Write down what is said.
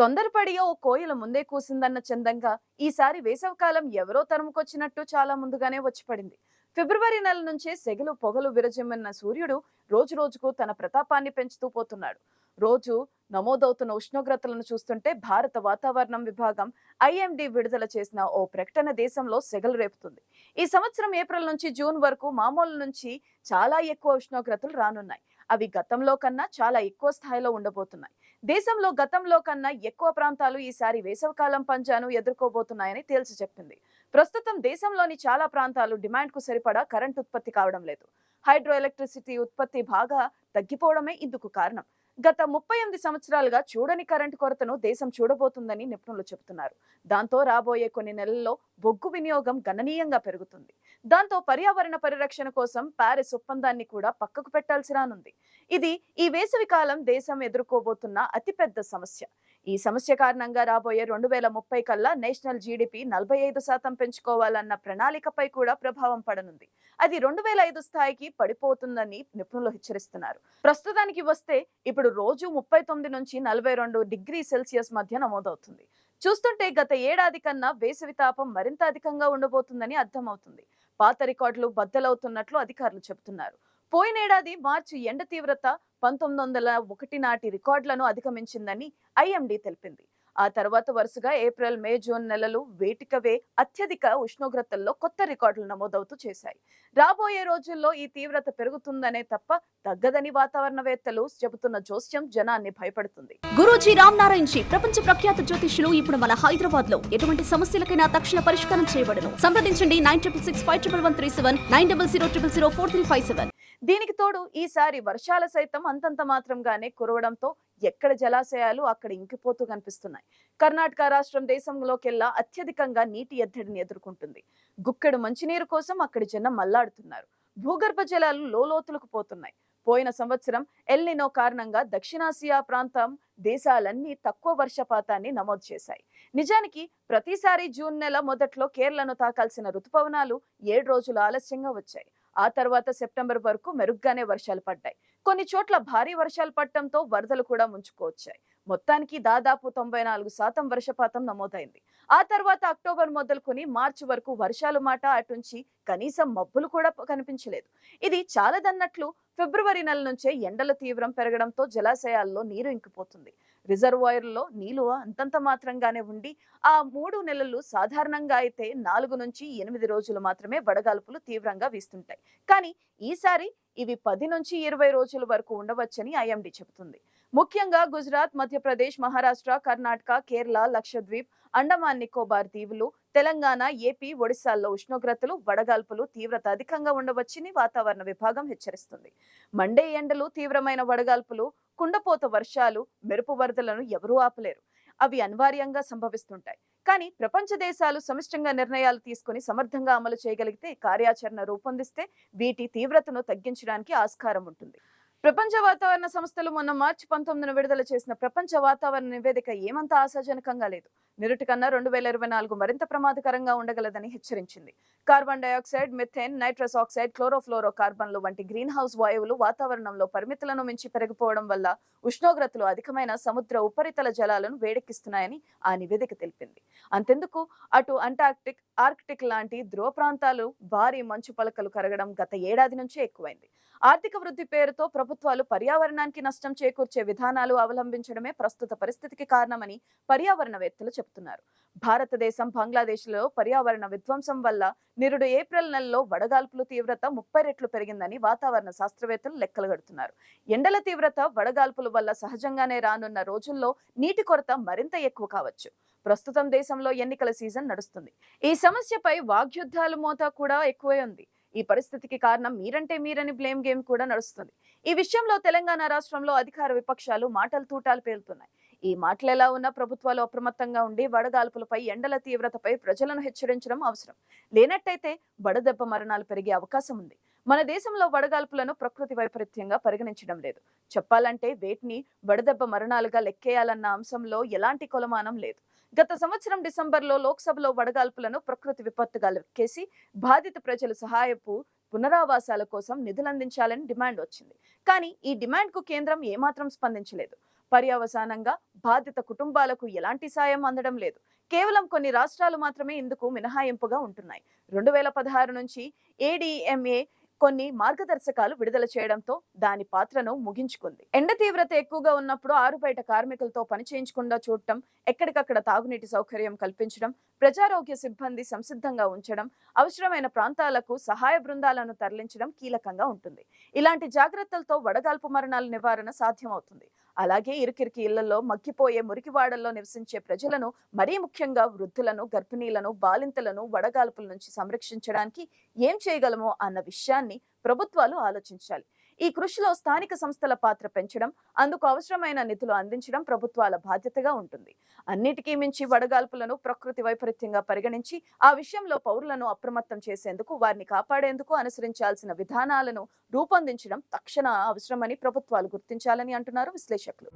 తొందరపడియో ఓ కోయిల ముందే కూసిందన్న చందంగా ఈసారి వేసవికాలం ఎవరో తరుముకొచ్చినట్టు చాలా ముందుగానే వచ్చి పడింది ఫిబ్రవరి నెల నుంచే సెగలు పొగలు విరజిమ్మిన సూర్యుడు రోజు రోజుకు తన ప్రతాపాన్ని పెంచుతూ పోతున్నాడు. రోజు నమోదవుతున్న ఉష్ణోగ్రతలను చూస్తుంటే భారత వాతావరణం విభాగం ఐఎండీ విడుదల చేసిన ఓ ప్రకటన దేశంలో సెగలు రేపుతుంది. ఈ సంవత్సరం ఏప్రిల్ నుంచి జూన్ వరకు మామూలు నుంచి చాలా ఎక్కువ ఉష్ణోగ్రతలు రానున్నాయి. అవి గతంలో కన్నా చాలా ఎక్కువ స్థాయిలో ఉండబోతున్నాయి. దేశంలో గతంలో కన్నా ఎక్కువ ప్రాంతాలు ఈసారి వేసవికాలం పంజాను ఎదుర్కోబోతున్నాయని తేల్చి చెప్పింది. ప్రస్తుతం దేశంలోని చాలా ప్రాంతాలు డిమాండ్కు సరిపడా కరెంట్ ఉత్పత్తి కావడం లేదు. హైడ్రో ఎలక్ట్రిసిటీ ఉత్పత్తి బాగా తగ్గిపోవడమే ఇందుకు కారణం. గత ముప్పై ఎనిమిది సంవత్సరాలుగా చూడని కరెంటు కొరతను దేశం చూడబోతుందని నిపుణులు చెబుతున్నారు. దాంతో రాబోయే కొన్ని నెలల్లో బొగ్గు వినియోగం గణనీయంగా పెరుగుతుంది. దాంతో పర్యావరణ పరిరక్షణ కోసం ప్యారిస్ ఒప్పందాన్ని కూడా పక్కకు పెట్టాల్సి రానుంది. ఇది ఈ వేసవి కాలం దేశం ఎదుర్కోబోతున్న అతిపెద్ద సమస్య. ఈ సమస్య కారణంగా రాబోయే రెండు వేల ముప్పై కల్లా నేషనల్ జీడిపి నలభై ఐదు శాతం పెంచుకోవాలన్న ప్రణాళికపై కూడా ప్రభావం పడనుంది. అది రెండు వేల ఐదు స్థాయికి పడిపోతుందని నిపుణులు హెచ్చరిస్తున్నారు. ప్రస్తుతానికి వస్తే ఇప్పుడు రోజు ముప్పై తొమ్మిది నుంచి నలభై రెండు డిగ్రీ సెల్సియస్ మధ్య నమోదవుతుంది. చూస్తుంటే గత ఏడాది కన్నా వేసవి తాపం మరింత అధికంగా ఉండబోతుందని అర్థమవుతుంది. పాత రికార్డులు బద్దలవుతున్నట్లు అధికారులు చెబుతున్నారు. పోయినేడాది మార్చి ఎండ తీవ్రత పంతొమ్మిది వందల ఒకటి నాటి రికార్డులను అధిగమించిందని ఐఎండీ తెలిపింది. ఆ తర్వాత వరుసగా ఏప్రిల్ మే జూన్ నెలలు వేటికవే అత్యధిక ఉష్ణోగ్రతల్లో కొత్త రికార్డులు నమోదవుతూ చేశాయి. రాబోయే రోజుల్లో ఈ తీవ్రత పెరుగుతుందనే తప్ప తగ్గదని వాతావరణవేత్తలు చెబుతున్న జోస్యం జనాన్ని భయపడుతుంది. గురూజీ రామ్ నారాయణ్ జీ ప్రపంచ ప్రఖ్యాత జ్యోతిష్యులు ఇప్పుడు మన హైదరాబాద్లో ఎటువంటి సమస్యలకైనా తక్షణ పరిష్కారం చేయబడను సంప్రదించండి nine triple six five triple one three seven nine double zero triple zero four three five seven. దీనికి తోడు ఈసారి వర్షాల సైతం అంతంత మాత్రంగానే కురవడంతో ఎక్కడ జలాశయాలు అక్కడ ఇంకిపోతూ కనిపిస్తున్నాయి. కర్ణాటక రాష్ట్రం దేశంలోకెల్లా అత్యధికంగా నీటి ఎద్దడిని ఎదుర్కొంటుంది. గుక్కెడు మంచినీరు కోసం అక్కడి జనం మల్లాడుతున్నారు. భూగర్భ జలాలు లోలోతులకు పోతున్నాయి. పోయిన సంవత్సరం ఎల్నినో కారణంగా దక్షిణాసియా ప్రాంతం దేశాలన్నీ తక్కువ వర్షపాతాన్ని నమోదు చేశాయి. నిజానికి ప్రతిసారి జూన్ నెల మొదట్లో కేరళను తాకాల్సిన రుతుపవనాలు ఏడు రోజులు ఆలస్యంగా వచ్చాయి. ఆ తర్వాత సెప్టెంబర్ వరకు మెరుగ్గానే వర్షాలు పడ్డాయి. కొన్ని చోట్ల భారీ వర్షాలు పడటంతో వరదలు కూడా ముంచుకొచ్చాయి. మొత్తానికి దాదాపు తొంభై నాలుగు శాతం వర్షపాతం నమోదైంది. ఆ తర్వాత అక్టోబర్ మొదలుకొని మార్చి వరకు వర్షాలు మాట అటుంచి కనీసం మబ్బులు కూడా కనిపించలేదు. ఇది చాలదన్నట్లు ఫిబ్రవరి నెల నుంచే ఎండల తీవ్రం పెరగడంతో జలాశయాల్లో నీరు ఇంకిపోతుంది. రిజర్వాయర్లో నీళ్ళు అంతంత మాత్రంగానే ఉండి ఆ మూడు నెలలు సాధారణంగా అయితే నాలుగు నుంచి ఎనిమిది రోజులు మాత్రమే వడగాల్పులు తీవ్రంగా వీస్తుంటాయి. కానీ ఈసారి ఇవి పది నుంచి ఇరవై రోజుల వరకు ఉండవచ్చని ఐఎండీ చెబుతుంది. ముఖ్యంగా గుజరాత్ మధ్యప్రదేశ్ మహారాష్ట్ర కర్ణాటక కేరళ లక్షద్వీప్ అండమాన్ నికోబార్ దీవులు తెలంగాణ ఏపీ ఒడిశాల్లో ఉష్ణోగ్రతలు వడగాల్పులు తీవ్రత అధికంగా ఉండవచ్చని వాతావరణ విభాగం హెచ్చరిస్తుంది. మండే ఎండలు తీవ్రమైన వడగాల్పులు కుండపోత వర్షాలు మెరుపు వరదలను ఎవరూ ఆపలేరు. అవి అనివార్యంగా సంభవిస్తుంటాయి. కానీ ప్రపంచ దేశాలు సమిష్టంగా నిర్ణయాలు తీసుకుని సమర్థంగా అమలు చేయగలిగితే కార్యాచరణ రూపొందిస్తే వీటి తీవ్రతను తగ్గించడానికి ఆస్కారం ఉంటుంది. ప్రపంచ వాతావరణ సంస్థలు మొన్న మార్చి పంతొమ్మిదిన విడుదల చేసిన ప్రపంచ వాతావరణ నివేదిక ఏమంత ఆశాజనకంగా లేదు. నిరుటి కన్నా రెండు వేల ఇరవై నాలుగు మరింత ప్రమాదకరంగా ఉండగలదని హెచ్చరించింది. Carbon dioxide methane nitrous oxide chlorofluoro కార్బన్లు వంటి గ్రీన్ హౌస్ వాయువులు వాతావరణంలో పరిమితులను మించి పెరిగిపోవడం వల్ల ఉష్ణోగ్రతలు అధికమైన సముద్ర ఉపరితల జలాలను వేడెక్కిస్తున్నాయని ఆ నివేదిక తెలిపింది. అంతెందుకు? అటు అంటార్క్టిక్ ఆర్కిటిక్ లాంటి ధ్రువ ప్రాంతాలు భారీ మంచు పలకలు కరగడం గత ఏడాది నుంచే ఎక్కువైంది. ఆర్థిక వృద్ధి పేరుతో ప్రభుత్వాలు పర్యావరణానికి నష్టం చేకూర్చే విధానాలు అవలంబించడమే ప్రస్తుత పరిస్థితికి కారణమని పర్యావరణవేత్తలు చెబుతున్నారు. భారతదేశం బంగ్లాదేశ్లో పర్యావరణ విధ్వంసం వల్ల నిరుడు ఏప్రిల్ నెలలో వడగాల్పుల తీవ్రత ముప్పై రెట్లు పెరిగిందని వాతావరణ శాస్త్రవేత్తలు లెక్కలు గడుతున్నారు ఎండల తీవ్రత వడగాల్పుల వల్ల సహజంగానే రానున్న రోజుల్లో నీటి కొరత మరింత ఎక్కువ కావచ్చు. ప్రస్తుతం దేశంలో ఎన్నికల సీజన్ నడుస్తుంది. ఈ సమస్యపై వాగ్యుద్ధాలు మోత కూడా ఎక్కువే ఉంది. ఈ పరిస్థితికి కారణం మీరంటే మీరని బ్లేమ్ గేమ్ కూడా నడుస్తుంది. ఈ విషయంలో తెలంగాణ రాష్ట్రంలో అధికార విపక్షాలు మాటలు తూటాలు పేలుతున్నాయి. ఈ మాటలు ఎలా ఉన్నా ప్రభుత్వాలు అప్రమత్తంగా ఉండి వడగాల్పులపై ఎండల తీవ్రతపై ప్రజలను హెచ్చరించడం అవసరం. లేనట్టయితే వడదెబ్బ మరణాలు పెరిగే అవకాశం ఉంది. మన దేశంలో వడగాల్పులను ప్రకృతి వైపరీత్యంగా పరిగణించడం లేదు. చెప్పాలంటే వేటిని వడదెబ్బ మరణాలుగా లెక్కేయాలన్న అంశంలో ఎలాంటి కొలమానం లేదు. గత సంవత్సరం డిసెంబర్లో లోక్సభలో వడగాల్పులను ప్రకృతి విపత్తుగా లెక్కేసి బాధిత ప్రజలు సహాయపు పునరావాసాల కోసం నిధులందించాలని డిమాండ్ వచ్చింది. కానీ ఈ డిమాండ్కు కేంద్రం ఏమాత్రం స్పందించలేదు. పర్యవసానంగా బాధిత కుటుంబాలకు ఎలాంటి సాయం అందడం లేదు. కేవలం కొన్ని రాష్ట్రాలు మాత్రమే ఇందుకు మినహాయింపుగా ఉంటున్నాయి. రెండు వేల పదహారు నుంచి ఏడీఎంఏ కొన్ని మార్గదర్శకాలు విడుదల చేయడంతో దాని పాత్రను ముగించుకుంది. ఎండ తీవ్రత ఎక్కువగా ఉన్నప్పుడు ఆరుబయట కార్మికులతో పని చేయించకుండా చూడటం ఎక్కడికక్కడ తాగునీటి సౌకర్యం కల్పించడం ప్రజారోగ్య సిబ్బంది సంసిద్ధంగా ఉంచడం అవసరమైన ప్రాంతాలకు సహాయ బృందాలను తరలించడం కీలకంగా ఉంటుంది. ఇలాంటి జాగ్రత్తలతో వడగాల్పు మరణాల నివారణ సాధ్యమవుతుంది. అలాగే ఇరుకిరికి ఇళ్ళలో మగ్గిపోయే మురికివాడల్లో నివసించే ప్రజలను మరీ ముఖ్యంగా వృద్ధులను గర్భిణీలను బాలింతలను వడగాల్పుల నుంచి సంరక్షించడానికి ఏం చేయగలమో అన్న విషయాన్ని ప్రభుత్వాలు ఆలోచించాలి. ఈ కృషిలో స్థానిక సంస్థల పాత్ర పెంచడం అందుకు అవసరమైన నిధులు అందించడం ప్రభుత్వాల బాధ్యతగా ఉంటుంది. అన్నిటికీ మించి వడగాల్పులను ప్రకృతి వైపరీత్యంగా పరిగణించి ఆ విషయంలో పౌరులను అప్రమత్తం చేసేందుకు వారిని కాపాడేందుకు అనుసరించాల్సిన విధానాలను రూపొందించడం తక్షణ అవసరమని ప్రభుత్వాలు గుర్తించాలని అంటున్నారు విశ్లేషకులు.